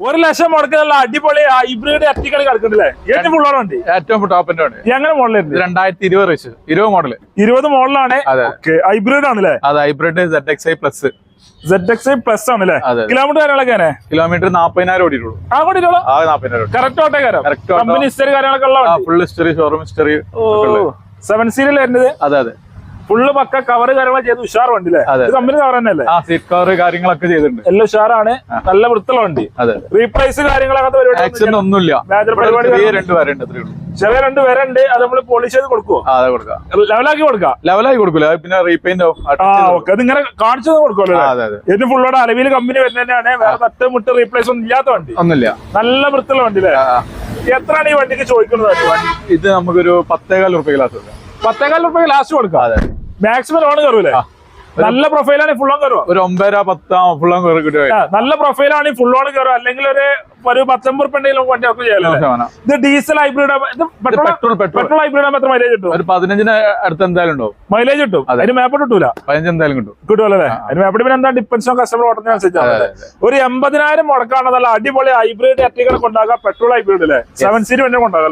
ഒരു ലക്ഷം മുടക്കുന്നുള്ള അടിപൊളി ഹൈബ്രിഡ് അറ്റിക്കളി കിടക്കുന്നുണ്ടല്ലേ ഏറ്റവും ഫുള്ളാണ് വണ്ടി ഏറ്റവും ടോപ്പിന്റെ ആണ്. മോഡലുണ്ട് ഇത് രണ്ടായിരത്തി ഇരുപത് റേസ് ഇരുപത് മോഡൽ ഇരുപത് മോഡലാണ് ഹൈബ്രിഡ് ആണല്ലേ അതെ. Hybrid Z X I plus Z X I plus ആണല്ലേ? കിലോമീറ്റർ കാര്യങ്ങളൊക്കെ കിലോമീറ്റർ നാപ്പതിനായിരം ഓടിയിട്ടുള്ളൂ. ആ കൂടിയിട്ടുള്ളൂ ആ നാപ്പതിനായിരം കറക്റ്റ് ഓട്ടേ കാരം Correct auto. കമ്പനി ഹിസ്റ്ററി കാര്യങ്ങളൊക്കെ ഉള്ള full history showroom history seven serial വരുന്നത്? അതെ അതെ. ഫുള്ള് പക്ക കവർ കാര്യങ്ങൾ ചെയ്ത് ഉഷാർ വണ്ടി അല്ലേ കമ്പനി കവർ തന്നെ അല്ലേ ആ സീറ്റ് കവർ കാര്യങ്ങളൊക്കെ ചെയ്തിട്ടുണ്ട്. എല്ലാം ഉഷാറാണ്. നല്ല വൃത്തിയുള്ള വണ്ടി. അതെ റീപ്ലേസ് കാര്യങ്ങളൊക്കെ പരിപാടി ആക്സിഡന്റ് ഒന്നുമില്ല. പരിപാടി രണ്ട് പേരുണ്ട് ചെറിയ രണ്ട് പേരുണ്ട് അത് നമ്മൾ പോളിഷ് ചെയ്ത് കൊടുക്കുവോ? അതെ കൊടുക്കാം. ലെവലാക്കി കൊടുക്കാം. ലെവലാക്കി കൊടുക്കില്ല പിന്നെ റീപെയിന്റ് ആവും അത് ഇങ്ങനെ കാണിച്ചു കൊടുക്കുമല്ലോ ഏറ്റവും ഫുള്ളോടെ അലവിൽ കമ്പനി വരുന്ന തന്നെയാണ് വേറെ തട്ട് മുട്ട് റീപ്ലേസ് ഒന്നും ഇല്ലാത്ത വണ്ടി. ഒന്നുമില്ല. നല്ല വൃത്തിയുള്ള വണ്ടി അല്ലേ? എത്രയാണ് ഈ വണ്ടിക്ക് ചോദിക്കുന്നത്? ഇത് നമുക്കൊരു പത്തേകാൽ റുപ്യ ഗ്ലാസ് പത്തേകാൽ റുപ്യ ലാസ്റ്റ് കൊടുക്കാം. അതെ. മാക്സിമം ലോൺ കയറൂലേ നല്ല പ്രൊഫൈലാണ് ഫുൾ ഓൺ കയറുക ഒരു ഒമ്പതര ഫുൾ ഓൺ കിട്ടുക നല്ല പ്രൊഫൈലാണ് ഫുൾ ഓൺ കയറുക അല്ലെങ്കിൽ ഒരു ഒരു പത്തൊമ്പത് റുപ്യ ഉണ്ടെങ്കിലും വണ്ടി ഒക്കെ ചെയ്യാമല്ലോ ഇത് diesel hybrid petrol petrol hybrid എത്ര മൈലേജ് കിട്ടും? ഒരു പതിനഞ്ചിന് അടുത്ത് എന്തായാലും ഉണ്ടാവും. മൈലേജ് കിട്ടും. അതെ. അതിന് മേപ്പോട്ട് കിട്ടൂല. പതിനഞ്ച് എന്തായാലും കിട്ടും. കിട്ടുമല്ലോ അല്ലേ? അതിന് മേപ്പോട്ട് പിന്നെ എന്താ ഡിപ്പെൻസ് കസ്റ്റമർ ഓർഡർ ഓട്ടത്തിനനുസരിച്ചാണ് ഒരു എൺപതിനായിരം മുടക്കാണ് നല്ല അടിപൊളി ഹൈബ്രിഡ് എറ്റികളെ കൊണ്ടാകാം പെട്രോൾ ഹൈബ്രിഡ് അല്ലേ സെവൻ സീറ്റ് വേണ്ടി കൊണ്ടാകാം